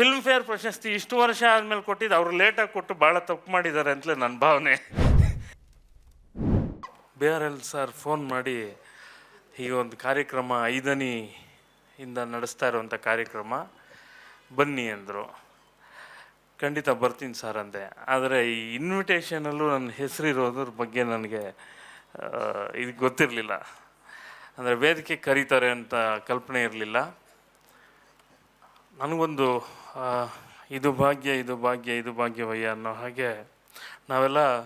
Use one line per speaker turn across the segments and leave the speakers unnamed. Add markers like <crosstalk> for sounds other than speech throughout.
Film fair ಪ್ರಶಸ್ತಿ ಇಷ್ಟು ವರ್ಷ ಆದಮೇಲೆ ಕೊಟ್ಟಿದ್ದು, ಅವ್ರು ಲೇಟಾಗಿ ಕೊಟ್ಟು ಭಾಳ ತಪ್ಪು ಮಾಡಿದ್ದಾರೆ ಅಂತಲೇ ನನ್ನ ಭಾವನೆ. B R L sir phone ಮಾಡಿ ಈಗ ಒಂದು ಕಾರ್ಯಕ್ರಮ ಐದನೇ ಇಂದ ನಡೆಸ್ತಾ ಇರುವಂಥ ಕಾರ್ಯಕ್ರಮ, ಬನ್ನಿ ಅಂದರು. ಖಂಡಿತ ಬರ್ತೀನಿ ಸರ್ ಅಂದೆ. ಆದರೆ ಈ ಇನ್ವಿಟೇಷನಲ್ಲೂ ನನ್ನ ಹೆಸರಿರೋದ್ರ ಬಗ್ಗೆ ನನಗೆ ಇದು ಗೊತ್ತಿರಲಿಲ್ಲ. ಅಂದರೆ ವೇದಿಕೆ ಕರೀತಾರೆ ಅಂತ ಕಲ್ಪನೆ ಇರಲಿಲ್ಲ. ನನಗೊಂದು ಇದು ಭಾಗ್ಯ ಇದು ಭಾಗ್ಯ, ಇದು ಭಾಗ್ಯವಯ್ಯ ಅನ್ನೋ ಹಾಗೆ ನಾವೆಲ್ಲ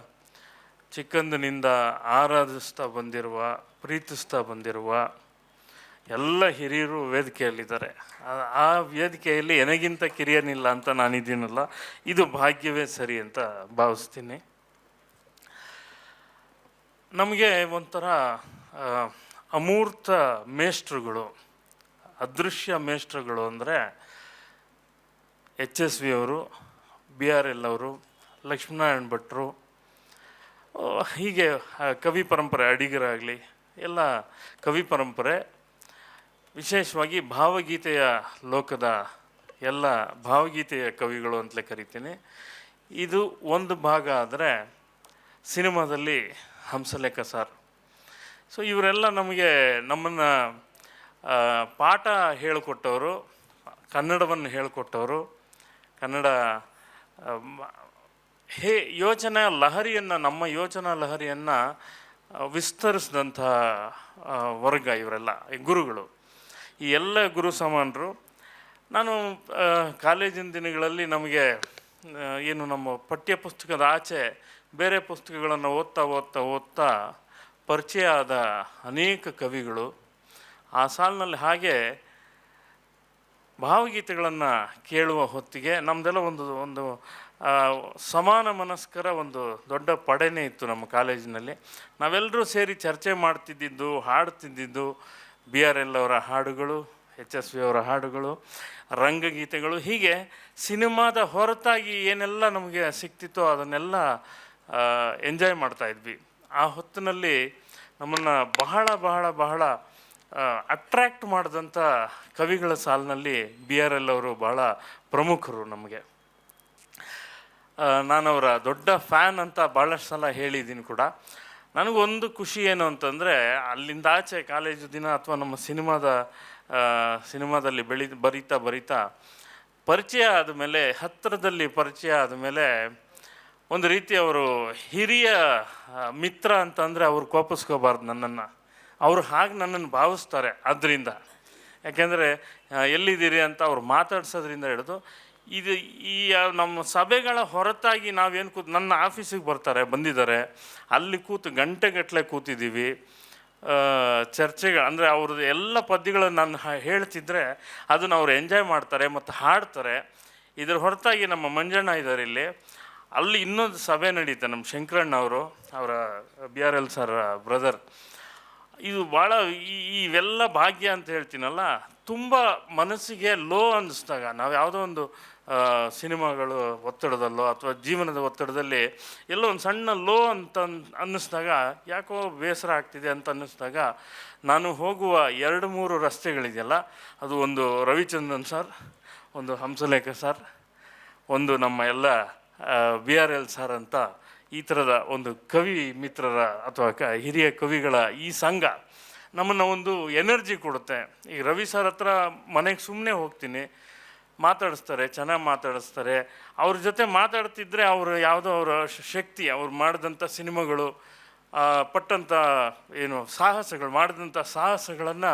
ಚಿಕ್ಕಂದಿನಿಂದ ಆರಾಧಿಸ್ತಾ ಬಂದಿರುವ, ಪ್ರೀತಿಸ್ತಾ ಬಂದಿರುವ ಎಲ್ಲ ಹಿರಿಯರು ವೇದಿಕೆಯಲ್ಲಿದ್ದಾರೆ. ಆ- ವೇದಿಕೆಯಲ್ಲಿ ನನಗಿಂತ ಕಿರಿಯನಿಲ್ಲ ಅಂತ ನಾನಿದ್ದೀನಲ್ಲ, ಇದು ಭಾಗ್ಯವೇ ಸರಿ ಅಂತ ಭಾವಿಸ್ತೀನಿ. ನಮಗೆ ಒಂಥರ ಅಮೂರ್ತ ಮೇಷ್ಟ್ರುಗಳು, ಅದೃಶ್ಯ ಮೇಷ್ಟ್ರುಗಳು ಅಂದರೆ ಎಚ್ ಎಸ್ ವಿ ಅವರು, ಬಿ ಆರ್ ಎಲ್ ಅವರು, ಲಕ್ಷ್ಮೀನಾರಾಯಣ ಭಟ್ರು ಹೀಗೆ ಕವಿ ಪರಂಪರೆ, ಅಡಿಗರಾಗಲಿ, ಎಲ್ಲ ಕವಿ ಪರಂಪರೆ, ವಿಶೇಷವಾಗಿ ಭಾವಗೀತೆಯ ಲೋಕದ ಎಲ್ಲ ಭಾವಗೀತೆಯ ಕವಿಗಳು ಅಂತಲೇ ಕರಿತೀನಿ. ಇದು ಒಂದು ಭಾಗ ಆದರೆ ಸಿನಿಮಾದಲ್ಲಿ ಹಂಸಲೇಖ ಸರ್. ಸೊ, ಇವರೆಲ್ಲ ನಮಗೆ ನಮ್ಮನ್ನು ಪಾಠ ಹೇಳಿಕೊಟ್ಟವರು, ಕನ್ನಡವನ್ನು ಹೇಳಿಕೊಟ್ಟವರು ಕನ್ನಡ ಹೇ, ಯೋಚನಾ ಲಹರಿಯನ್ನು, ನಮ್ಮ ಯೋಚನಾ ಲಹರಿಯನ್ನು ವಿಸ್ತರಿಸಿದಂಥ ವರ್ಗ ಇವರೆಲ್ಲ ಗುರುಗಳು. ಈ ಎಲ್ಲ ಗುರು ಸಮಾನರು, ನಾನು ಕಾಲೇಜಿನ ದಿನಗಳಲ್ಲಿ ನಮಗೆ ಏನು ನಮ್ಮ ಪಠ್ಯ ಪುಸ್ತಕದ ಆಚೆ ಬೇರೆ ಪುಸ್ತಕಗಳನ್ನು ಓದ್ತಾ ಓದ್ತಾ ಓದ್ತಾ ಪರಿಚಯ ಆದ ಅನೇಕ ಕವಿಗಳು. ಆ ಸಾಲಿನಲ್ಲಿ ಹಾಗೆ ಭಾವಗೀತೆಗಳನ್ನು ಕೇಳುವ ಹೊತ್ತಿಗೆ ನಮ್ಮದೆಲ್ಲ ಒಂದು ಒಂದು ಸಮಾನ ಮನಸ್ಕರ ಒಂದು ದೊಡ್ಡ ಪಡೆನೇ ಇತ್ತು ನಮ್ಮ ಕಾಲೇಜಿನಲ್ಲಿ. ನಾವೆಲ್ಲರೂ ಸೇರಿ ಚರ್ಚೆ ಮಾಡ್ತಿದ್ದಿದ್ದು, ಹಾಡ್ತಿದ್ದಿದ್ದು, ಬಿ ಆರ್ ಎಲ್ ಅವರ ಹಾಡುಗಳು, ಎಚ್ ಎಸ್ ವಿ ಅವರ ಹಾಡುಗಳು, ರಂಗಗೀತೆಗಳು, ಹೀಗೆ ಸಿನಿಮಾದ ಹೊರತಾಗಿ ಏನೆಲ್ಲ ನಮಗೆ ಸಿಕ್ತಿತ್ತೋ ಅದನ್ನೆಲ್ಲ ಎಂಜಾಯ್ ಮಾಡ್ತಾಯಿದ್ವಿ ಆ ಹೊತ್ತಿನಲ್ಲಿ ನಮ್ಮನ್ನು ಬಹಳ ಬಹಳ ಬಹಳ ಅಟ್ರ್ಯಾಕ್ಟ್ ಮಾಡಿದಂಥ ಕವಿಗಳ ಸಾಲಿನಲ್ಲಿ ಬಿ ಆರ್ ಎಲ್ ಅವರು ಬಹಳ ಪ್ರಮುಖರು ನಮಗೆ. ನಾನು ಅವರ ದೊಡ್ಡ ಫ್ಯಾನ್ ಅಂತ ಭಾಳಷ್ಟು ಸಲ ಹೇಳಿದ್ದೀನಿ ಕೂಡ. ನನಗೊಂದು ಖುಷಿ ಏನು ಅಂತಂದರೆ, ಅಲ್ಲಿಂದ ಆಚೆ ಕಾಲೇಜು ದಿನ ಅಥವಾ ನಮ್ಮ ಸಿನಿಮಾದ ಸಿನಿಮಾದಲ್ಲಿ ಬೆಳಿ, ಬರೀತಾ ಬರೀತಾ ಪರಿಚಯ ಆದಮೇಲೆ ಹತ್ತಿರದಲ್ಲಿ ಪರಿಚಯ ಆದಮೇಲೆ ಒಂದು ರೀತಿ ಅವರು ಹಿರಿಯ ಮಿತ್ರ ಅಂತಂದರೆ ಅವರು ಕೋಪಿಸ್ಕೋಬಾರ್ದು ನನ್ನನ್ನು. ಅವರು ಹಾಗೆ ನನ್ನನ್ನು ಭಾವಿಸ್ತಾರೆ ಅದರಿಂದ ಯಾಕೆಂದರೆ ಎಲ್ಲಿದ್ದೀರಿ ಅಂತ ಅವ್ರು ಮಾತಾಡ್ಸೋದ್ರಿಂದ ಹಿಡಿದು, ಇದು ಈ ನಮ್ಮ ಸಭೆಗಳ ಹೊರತಾಗಿ ನಾವೇನು ಕೂತ್, ನನ್ನ ಆಫೀಸಿಗೆ ಬರ್ತಾರೆ, ಬಂದಿದ್ದಾರೆ. ಅಲ್ಲಿ ಕೂತು ಗಂಟೆಗಟ್ಟಲೆ ಕೂತಿದ್ದೀವಿ. ಚರ್ಚೆಗಳು ಅಂದರೆ ಅವ್ರದ್ದು ಎಲ್ಲ ಪದ್ಯಗಳನ್ನು ನಾನು ಹೇಳ್ತಿದ್ರೆ ಅದನ್ನು ಅವ್ರು ಎಂಜಾಯ್ ಮಾಡ್ತಾರೆ ಮತ್ತು ಹಾಡ್ತಾರೆ. ಇದ್ರ ಹೊರತಾಗಿ ನಮ್ಮ ಮಂಜಣ್ಣ ಇದ್ದಾರೆ ಇಲ್ಲಿ. ಅಲ್ಲಿ ಇನ್ನೊಂದು ಸಭೆ ನಡೀತೆ ನಮ್ಮ ಶಂಕರಣ್ಣ ಅವರು, ಅವರ B R L sir brother ಇದು ಭಾಳ ಇವೆಲ್ಲ ಭಾಗ್ಯ ಅಂತ ಹೇಳ್ತೀನಲ್ಲ, ತುಂಬ ಮನಸ್ಸಿಗೆ ಲೋ ಅನ್ನಿಸ್ದಾಗ, ನಾವು ಯಾವುದೋ ಒಂದು ಸಿನಿಮಾಗಳು ಒತ್ತಡದಲ್ಲೋ ಅಥವಾ ಜೀವನದ ಒತ್ತಡದಲ್ಲಿ ಎಲ್ಲೋ ಒಂದು ಸಣ್ಣ ಲೋ ಅಂತ ಅನ್- ಅನ್ನಿಸ್ದಾಗ, ಯಾಕೋ ಬೇಸರ ಆಗ್ತಿದೆ ಅಂತ ಅನ್ನಿಸ್ದಾಗ, ನಾನು ಹೋಗುವ ಎರಡು ಮೂರು ರಸ್ತೆಗಳಿದೆಯಲ್ಲ, ಅದು ಒಂದು ರವಿಚಂದ್ರನ್ ಸರ್, ಒಂದು ಹಂಸಲೇಖ ಸರ್, ಒಂದು ನಮ್ಮ ಎಲ್ಲ ಬಿ ಆರ್ ಎಲ್ ಸರ್ ಅಂತ ಈ ಥರದ ಒಂದು ಕವಿ ಮಿತ್ರರ ಅಥವಾ ಕ ಹಿರಿಯ ಕವಿಗಳ ಈ ಸಂಘ ನಮ್ಮನ್ನು ಒಂದು ಎನರ್ಜಿ ಕೊಡುತ್ತೆ. ಈಗ ರವಿ ಸರ್ ಹತ್ರ ಮನೆಗೆ ಸುಮ್ಮನೆ ಹೋಗ್ತೀನಿ. ಮಾತಾಡಿಸ್ತಾರೆ, ಚೆನ್ನಾಗಿ ಮಾತಾಡಿಸ್ತಾರೆ. ಅವ್ರ ಜೊತೆ ಮಾತಾಡ್ತಿದ್ರೆ ಅವರು ಯಾವುದೋ ಅವರ ಶಕ್ತಿ, ಅವ್ರು ಮಾಡಿದಂಥ ಸಿನಿಮಾಗಳು ಪಟ್ಟಂಥ ಏನು ಸಾಹಸಗಳು ಮಾಡಿದಂಥ ಸಾಹಸಗಳನ್ನು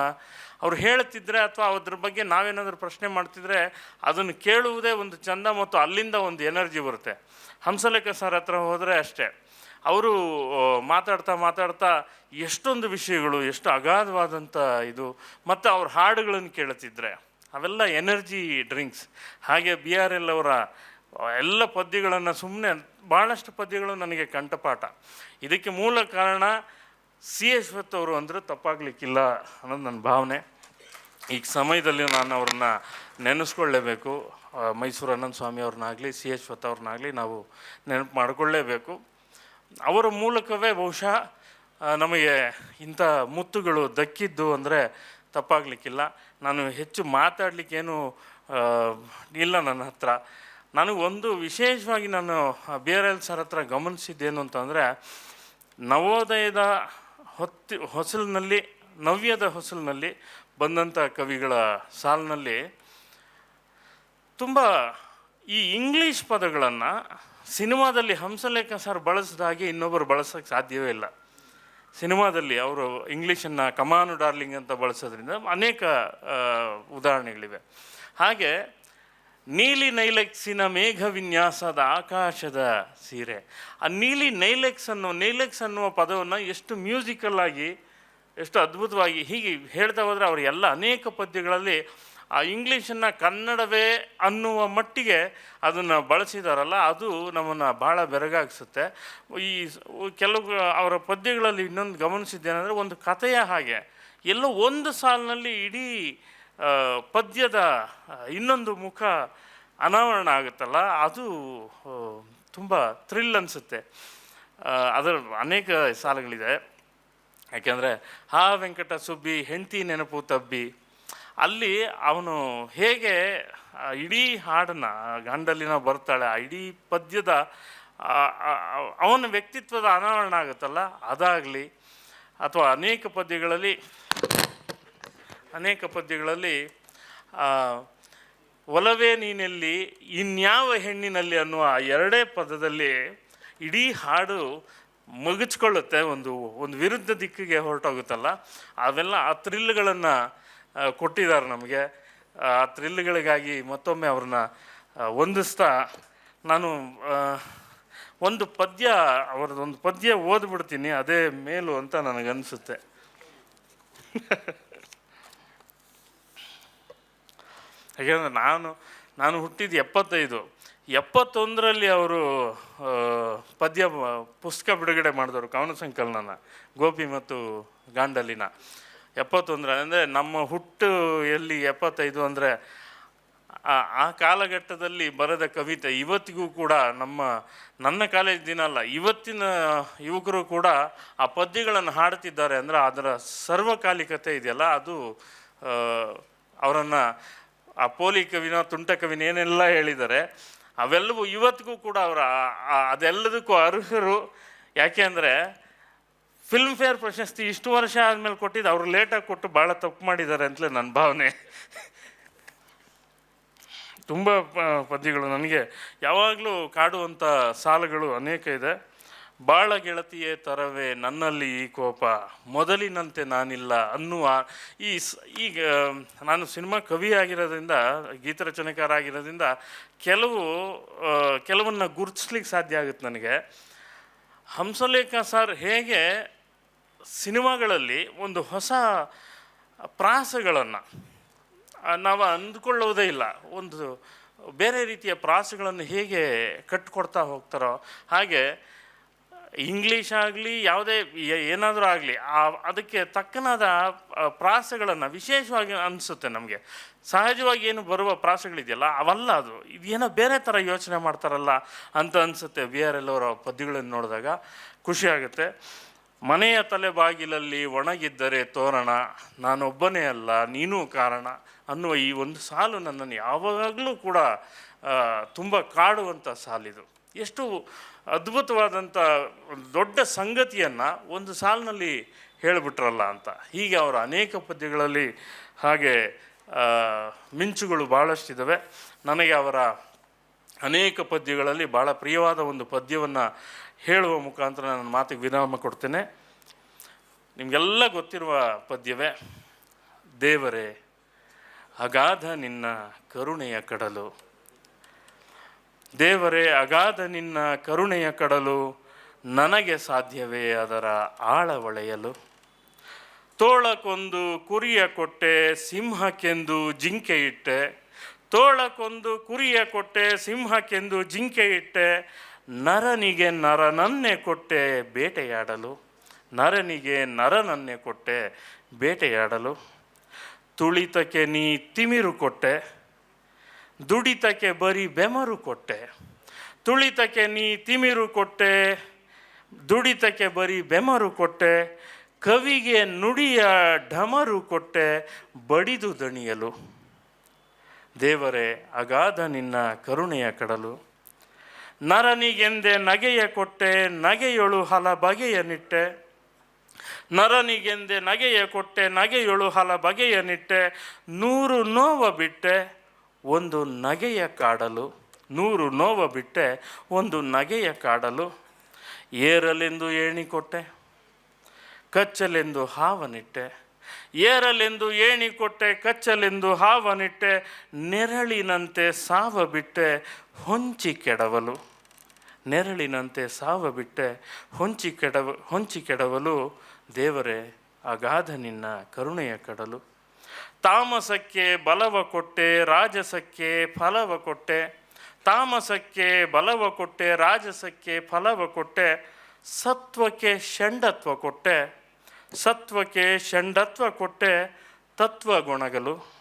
ಅವ್ರು ಹೇಳ್ತಿದ್ರೆ ಅಥವಾ ಅದ್ರ ಬಗ್ಗೆ ನಾವೇನಾದರೂ ಪ್ರಶ್ನೆ ಮಾಡ್ತಿದ್ರೆ ಅದನ್ನು ಕೇಳುವುದೇ ಒಂದು ಚಂದ ಮತ್ತು ಅಲ್ಲಿಂದ ಒಂದು ಎನರ್ಜಿ ಬರುತ್ತೆ. ಹಂಸಲೇಖ ಸರ್ ಹತ್ರ ಹೋದರೆ ಅಷ್ಟೇ. ಅವರು ಮಾತಾಡ್ತಾ ಮಾತಾಡ್ತಾ ಎಷ್ಟೊಂದು ವಿಷಯಗಳು, ಎಷ್ಟು ಅಗಾಧವಾದಂಥ ಇದು ಮತ್ತು ಅವ್ರ ಹಾಡುಗಳನ್ನು ಕೇಳುತ್ತಿದ್ರೆ. ಅವೆಲ್ಲ ಎನರ್ಜಿ ಡ್ರಿಂಕ್ಸ್. ಹಾಗೆ ಬಿ ಆರ್ ಎಲ್ ಅವರ ಎಲ್ಲ ಪದ್ಯಗಳನ್ನು ಸುಮ್ಮನೆ ಭಾಳಷ್ಟು ಪದ್ಯಗಳು ನನಗೆ ಕಂಠಪಾಠ. ಇದಕ್ಕೆ ಮೂಲ ಕಾರಣ ಸಿ ಯಶ್ವತ್ ಅವರು ಅಂದರೆ ತಪ್ಪಾಗಲಿಕ್ಕಿಲ್ಲ ಅನ್ನೋದು ನನ್ನ ಭಾವನೆ. ಈಗ ಸಮಯದಲ್ಲಿ ನಾನು ಅವ್ರನ್ನ ನೆನೆಸ್ಕೊಳ್ಳೇಬೇಕು. ಮೈಸೂರು ಅನಂತ ಸ್ವಾಮಿ ಅವ್ರನ್ನಾಗಲಿ, ಸಿ ಯಶ್ವತ್ ಅವ್ರನ್ನಾಗಲಿ ನಾವು ನೆನಪು ಮಾಡಿಕೊಳ್ಳೇಬೇಕು. ಅವರ ಮೂಲಕವೇ ಬಹುಶಃ ನಮಗೆ ಇಂಥ ಮುತ್ತುಗಳು ದಕ್ಕಿದ್ದು ಅಂದರೆ ತಪ್ಪಾಗಲಿಕ್ಕಿಲ್ಲ. ನಾನು ಹೆಚ್ಚು ಮಾತಾಡಲಿಕ್ಕೇನು ಇಲ್ಲ ನನ್ನ ಹತ್ರ. ನನಗೆ ಒಂದು ವಿಶೇಷವಾಗಿ ನಾನು ಬಿ ಆರ್ ಎಲ್ ಸರ್ ಹತ್ರ ಗಮನಿಸಿದ್ದೇನು ಅಂತಂದರೆ, ನವೋದಯದ ಹೊತ್ತಿ ಹೊಸಲಿನಲ್ಲಿ, ನವ್ಯದ ಹೊಸಲಿನಲ್ಲಿ ಬಂದಂಥ ಕವಿಗಳ ಸಾಲಿನಲ್ಲಿ ತುಂಬ ಈ ಇಂಗ್ಲೀಷ್ ಪದಗಳನ್ನು ಸಿನಿಮಾದಲ್ಲಿ ಹಂಸಲೇಖ ಸರ್ ಬಳಸಿದ ಹಾಗೆ ಇನ್ನೊಬ್ಬರು ಬಳಸೋಕ್ಕೆ ಸಾಧ್ಯವೇ ಇಲ್ಲ. ಸಿನಿಮಾದಲ್ಲಿ ಅವರು ಇಂಗ್ಲೀಷನ್ನು ಕಮಾನು ಡಾರ್ಲಿಂಗ್ ಅಂತ ಬಳಸೋದ್ರಿಂದ ಅನೇಕ ಉದಾಹರಣೆಗಳಿವೆ. ಹಾಗೆ ನೀಲಿ ನೈಲೆಕ್ಸಿನ ಮೇಘ ವಿನ್ಯಾಸದ ಆಕಾಶದ ಸೀರೆ. ಆ ನೀಲಿ ನೈಲೆಕ್ಸ್ ಅನ್ನೋ ನೈಲೆಕ್ಸ್ ಅನ್ನುವ ಪದವನ್ನು ಎಷ್ಟು ಮ್ಯೂಸಿಕಲ್ ಆಗಿ, ಎಷ್ಟು ಅದ್ಭುತವಾಗಿ ಹೀಗೆ ಹೇಳ್ತಾ ಹೋದರೆ ಅವರು ಎಲ್ಲ ಅನೇಕ ಪದ್ಯಗಳಲ್ಲಿ ಆ ಇಂಗ್ಲೀಷನ್ನು ಕನ್ನಡವೇ ಅನ್ನುವ ಮಟ್ಟಿಗೆ ಅದನ್ನು ಬಳಸಿದಾರಲ್ಲ, ಅದು ನಮ್ಮನ್ನು ಭಾಳ ಬೆರಗಾಗಿಸುತ್ತೆ. ಈ ಕೆಲವು ಅವರ ಪದ್ಯಗಳಲ್ಲಿ ಇನ್ನೊಂದು ಗಮನಿಸಿದ್ದೇನೆಂದರೆ ಒಂದು ಕಥೆಯ ಹಾಗೆ. ಎಲ್ಲೋ ಒಂದು ಸಾಲಿನಲ್ಲಿ ಇಡೀ ಪದ್ಯದ ಇನ್ನೊಂದು ಮುಖ ಅನಾವರಣ ಆಗುತ್ತಲ್ಲ, ಅದು ತುಂಬ ಥ್ರಿಲ್ ಅನಿಸುತ್ತೆ. ಅದರ ಅನೇಕ ಸಾಲುಗಳಿದೆ. ಯಾಕೆಂದರೆ, ಹಾ ವೆಂಕಟ ಸುಬ್ಬಿ ಹೆಂಡತಿ ನೆನಪು ತಬ್ಬಿ, ಅಲ್ಲಿ ಅವನು ಹೇಗೆ ಇಡೀ ಹಾಡನ್ನು ಗಂಡಲಿನ ಬರ್ತಾಳೆ, ಆ ಇಡೀ ಪದ್ಯದ ಅವನ ವ್ಯಕ್ತಿತ್ವದ ಅನಾವರಣ ಆಗುತ್ತಲ್ಲ, ಅದಾಗಲಿ, ಅಥವಾ ಅನೇಕ ಪದ್ಯಗಳಲ್ಲಿ ಅನೇಕ ಪದ್ಯಗಳಲ್ಲಿ ಒಲವೇ ನೀನೆಲ್ಲಿ, ಇನ್ಯಾವ ಹೆಣ್ಣಿನಲ್ಲಿ ಅನ್ನುವ ಎರಡೇ ಪದದಲ್ಲಿ ಇಡೀ ಹಾಡು ಮಗಚ್ಕೊಳ್ಳುತ್ತೆ, ಒಂದು ಒಂದು ವಿರುದ್ಧ ದಿಕ್ಕಿಗೆ ಹೊರಟೋಗುತ್ತಲ್ಲ, ಅವೆಲ್ಲ ಆ ಥ್ರಿಲ್ಗಳನ್ನು ಕೊಟ್ಟಿದ್ದಾರೆ ನಮಗೆ. ಆ ಥ್ರಿಲ್ಗಳಿಗಾಗಿ ಮತ್ತೊಮ್ಮೆ ಅವ್ರನ್ನ ಹೊಂದಿಸ್ತಾ ನಾನು ಒಂದು ಪದ್ಯ ಅವರದೊಂದು ಪದ್ಯ ಓದ್ಬಿಡ್ತೀನಿ, ಅದೇ ಮೇಲು ಅಂತ ನನಗನ್ಸುತ್ತೆ. <laughs> ಯಾಕೆಂದರೆ ನಾನು ನಾನು ಹುಟ್ಟಿದ್ದು ಎಪ್ಪತ್ತೈದು. ಎಪ್ಪತ್ತೊಂದರಲ್ಲಿ ಅವರು ಪದ್ಯ, ಪುಸ್ತಕ ಬಿಡುಗಡೆ ಮಾಡಿದವರು ಕವನ ಸಂಕಲನನ, ಗೋಪಿ ಮತ್ತು ಗಾಂಡಲಿನ. ಎಪ್ಪತ್ತೊಂದರ ಅಂದರೆ ನಮ್ಮ ಹುಟ್ಟು ಎಲ್ಲಿ ಎಪ್ಪತ್ತೈದು ಅಂದರೆ, ಆ ಕಾಲಘಟ್ಟದಲ್ಲಿ ಬರೆದ ಕವಿತೆ ಇವತ್ತಿಗೂ ಕೂಡ ನಮ್ಮ, ನನ್ನ ಕಾಲೇಜ್ ದಿನ ಅಲ್ಲ, ಇವತ್ತಿನ ಯುವಕರು ಕೂಡ ಆ ಪದ್ಯಗಳನ್ನು ಹಾಡ್ತಿದ್ದಾರೆ ಅಂದರೆ ಅದರ ಸರ್ವಕಾಲಿಕತೆ ಇದೆಯಲ್ಲ, ಅದು ಅವರನ್ನು ಆ ಪೋಲಿ ಕವಿನೋ, ತುಂಟ ಕವಿನ ಏನೆಲ್ಲ ಹೇಳಿದ್ದಾರೆ, ಅವೆಲ್ಲವೂ ಇವತ್ತಿಗೂ ಕೂಡ ಅವರ ಅದೆಲ್ಲದಕ್ಕೂ ಅರ್ಹರು. ಯಾಕೆ ಅಂದರೆ ಫಿಲ್ಮ್ ಫೇರ್ ಪ್ರಶಸ್ತಿ ಇಷ್ಟು ವರ್ಷ ಆದಮೇಲೆ ಕೊಟ್ಟಿದ್ದು ಅವರು ಲೇಟಾಗಿ ಕೊಟ್ಟು ಭಾಳ ತಪ್ಪು ಮಾಡಿದ್ದಾರೆ ಅಂತಲೇ ನನ್ನ ಭಾವನೆ. ತುಂಬ ಪದ್ಯಗಳು. ನನಗೆ ಯಾವಾಗಲೂ ಕಾಡುವಂಥ ಸಾಲುಗಳು ಅನೇಕ ಇದೆ. ಬಾಳ ಗೆಳತಿಯೇ ತರವೇ ನನ್ನಲ್ಲಿ ಈ ಕೋಪ. ಮೊದಲಿನಂತೆ ನಾನಿಲ್ಲ ಅನ್ನುವ ಈ ಈಗ, ನಾನು ಸಿನಿಮಾ ಕವಿ ಆಗಿರೋದ್ರಿಂದ ಗೀತರಚನೆಕಾರ ಆಗಿರೋದ್ರಿಂದ ಕೆಲವು ಕೆಲವನ್ನ ಗುರುತಿಸ್ಲಿಕ್ಕೆ ಸಾಧ್ಯ ಆಗುತ್ತೆ ನನಗೆ. ಹಂಸಲೇಖ ಸರ್ ಹೇಗೆ ಸಿನಿಮಾಗಳಲ್ಲಿ ಒಂದು ಹೊಸ ಪ್ರಾಸಗಳನ್ನು ನಾವು ಅಂದ್ಕೊಳ್ಳೋದೇ ಇಲ್ಲ, ಒಂದು ಬೇರೆ ರೀತಿಯ ಪ್ರಾಸಗಳನ್ನು ಹೇಗೆ ಕಟ್ಟಿಕೊಡ್ತಾ ಹೋಗ್ತಾರೋ ಹಾಗೆ ಇಂಗ್ಲೀಷ್ ಆಗಲಿ, ಯಾವುದೇ ಏನಾದರೂ ಆಗಲಿ ಅದಕ್ಕೆ ತಕ್ಕನಾದ ಪ್ರಾಸಗಳನ್ನು ವಿಶೇಷವಾಗಿ ಅನಿಸುತ್ತೆ ನಮಗೆ. ಸಹಜವಾಗಿ ಏನು ಬರುವ ಪ್ರಾಸಗಳಿದೆಯಲ್ಲ, ಅವಲ್ಲ ಅದು. ಇದೇನೋ ಬೇರೆ ಥರ ಯೋಚನೆ ಮಾಡ್ತಾರಲ್ಲ ಅಂತ ಅನಿಸುತ್ತೆ ವಿ ಆರ್ ಎಲ್ ಅವರ ಪದ್ಯಗಳನ್ನು ನೋಡಿದಾಗ. ಖುಷಿಯಾಗುತ್ತೆ ಮನೆಯ ತಲೆ ಬಾಗಿಲಲ್ಲಿ ಒಣಗಿದ್ದರೆ ತೋರಣ, ನಾನೊಬ್ಬನೇ ಅಲ್ಲ, ನೀನೂ ಕಾರಣ ಅನ್ನುವ ಈ ಒಂದು ಸಾಲು ನನ್ನನ್ನು ಯಾವಾಗಲೂ ಕೂಡ ತುಂಬ ಕಾಡುವಂಥ ಸಾಲಿದು. ಎಷ್ಟು ಅದ್ಭುತವಾದಂಥ ದೊಡ್ಡ ಸಂಗತಿಯನ್ನು ಒಂದು ಸಾಲಿನಲ್ಲಿ ಹೇಳಿಬಿಟ್ರಲ್ಲ ಅಂತ. ಹೀಗೆ ಅವರ ಅನೇಕ ಪದ್ಯಗಳಲ್ಲಿ ಹಾಗೆ ಮಿಂಚುಗಳು ಭಾಳಷ್ಟಿದ್ದಾವೆ ನನಗೆ ಅವರ ಅನೇಕ ಪದ್ಯಗಳಲ್ಲಿ ಭಾಳ ಪ್ರಿಯವಾದ ಒಂದು ಪದ್ಯವನ್ನು ಹೇಳುವ ಮುಖಾಂತರ ನನ್ನ ಮಾತಿಗೆ ವಿರಾಮ ಕೊಡ್ತೇನೆ. ನಿಮಗೆಲ್ಲ ಗೊತ್ತಿರುವ ಪದ್ಯವೇ, ದೇವರೇ, ಅಗಾಧ ನಿನ್ನ ಕರುಣೆಯ ಕಡಲು. ದೇವರೇ, ಅಗಾಧ ನಿನ್ನ ಕರುಣೆಯ ಕಡಲು ನನಗೆ ಸಾಧ್ಯವೇ ಅದರ ಆಳ ಒಳೆಯಲು. ತೋಳಕ್ಕೊಂದು ಕುರಿಯ ಕೊಟ್ಟೆ, ಸಿಂಹಕ್ಕೆಂದು ಜಿಂಕೆ ಇಟ್ಟೆ. ತೋಳಕೊಂದು ಕುರಿಯ ಕೊಟ್ಟೆ, ಸಿಂಹಕ್ಕೆಂದು ಜಿಂಕೆ ಇಟ್ಟೆ. ನರನಿಗೆ ನರನನ್ನೇ ಕೊಟ್ಟೆ, ಬೇಟೆಯಾಡಲು. ನರನಿಗೆ ನರನನ್ನೇ ಕೊಟ್ಟೆ, ಬೇಟೆಯಾಡಲು. ತುಳಿತಕ್ಕೆ ನೀ ತಿಮಿರು ಕೊಟ್ಟೆ. ದುಡಿತಕ್ಕೆ ಬರೀ ಬೆಮರು ಕೊಟ್ಟೆ. ತುಳಿತಕ್ಕೆ ನೀ ತಿಮಿರು ಕೊಟ್ಟೆ. ದುಡಿತಕ್ಕೆ ಬರೀ ಬೆಮರು ಕೊಟ್ಟೆ. ಕವಿಗೆ ನುಡಿಯ ಢಮರು ಕೊಟ್ಟೆ. ಬಡಿದು ದಣಿಯಲು. ದೇವರೇ, ಅಗಾಧ ನಿನ್ನ ಕರುಣೆಯ ಕಡಲು. ನರನಿಗೆಂದೆ ನಗೆಯ ಕೊಟ್ಟೆ. ನಗೆಯೊಳು ಹಲ ಬಗೆಯ ನಿಟ್ಟೆ. ನರನಿಗೆಂದೆ ನಗೆಯ ಕೊಟ್ಟೆ. ನಗೆಯೊಳು ಹಲ ಬಗೆಯ ನಿಟ್ಟೆ. ನೂರು ನೋವ ಬಿಟ್ಟೆ. ಒಂದು ನಗೆಯ ಕಾಡಲು, ನೂರು ನೋವ ಬಿಟ್ಟೆ ಒಂದು ನಗೆಯ ಕಾಡಲು, ಏರಲೆಂದು ಏಣಿ ಕೊಟ್ಟೆ ಕಚ್ಚಲೆಂದು ಹಾವನಿಟ್ಟೆ, ಏರಲೆಂದು ಏಣಿ ಕೊಟ್ಟೆ ಕಚ್ಚಲೆಂದು ಹಾವನಿಟ್ಟೆ, ನೆರಳಿನಂತೆ ಸಾವ ಬಿಟ್ಟೆ ಹೊಂಚಿ ಕೆಡವಲು, ನೆರಳಿನಂತೆ ಸಾವ ಬಿಟ್ಟೆ ಹೊಂಚಿ ಕೆಡವ, ಹೊಂಚಿ ಕೆಡವಲು ದೇವರೇ, ಅಗಾಧ ನಿನ್ನ ಕರುಣೆಯ ಕಡಲು. ತಾಮಸಕ್ಕೆ ಬಲವ ಕೊಟ್ಟೆ, ರಾಜಸಕ್ಕೆ ಫಲವ ಕೊಟ್ಟೆ. ತಾಮಸಕ್ಕೆ ಬಲವ ಕೊಟ್ಟೆ, ರಾಜಸಕ್ಕೆ ಫಲವ ಕೊಟ್ಟೆ. ಸತ್ವಕ್ಕೆ ಷಂಡತ್ವ ಕೊಟ್ಟೆ. ಸತ್ವಕ್ಕೆ ಷಂಡತ್ವ ಕೊಟ್ಟೆ. ತತ್ವ ಗುಣಗಳು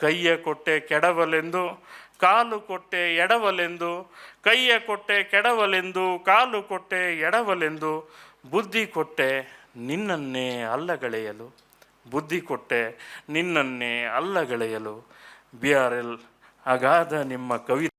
ಕೈಯ ಕೊಟ್ಟೆ ಕೆಡವಲೆಂದು, ಕಾಲು ಕೊಟ್ಟೆ ಎಡವಲೆಂದು. ಕೈಯ ಕೊಟ್ಟೆ ಕೆಡವಲೆಂದು, ಕಾಲು ಕೊಟ್ಟೆ ಎಡವಲೆಂದು. ಬುದ್ಧಿ ಕೊಟ್ಟೆ ನಿನ್ನನ್ನೇ ಅಲ್ಲಗಳೆಯಲು. ಬುದ್ಧಿ ಕೊಟ್ಟೆ ನಿನ್ನನ್ನೇ ಅಲ್ಲಗಳೆಯಲು. ಬಿ ಆರ್ ಎಲ್ ಅಗಾಧ ನಿಮ್ಮ ಕವಿ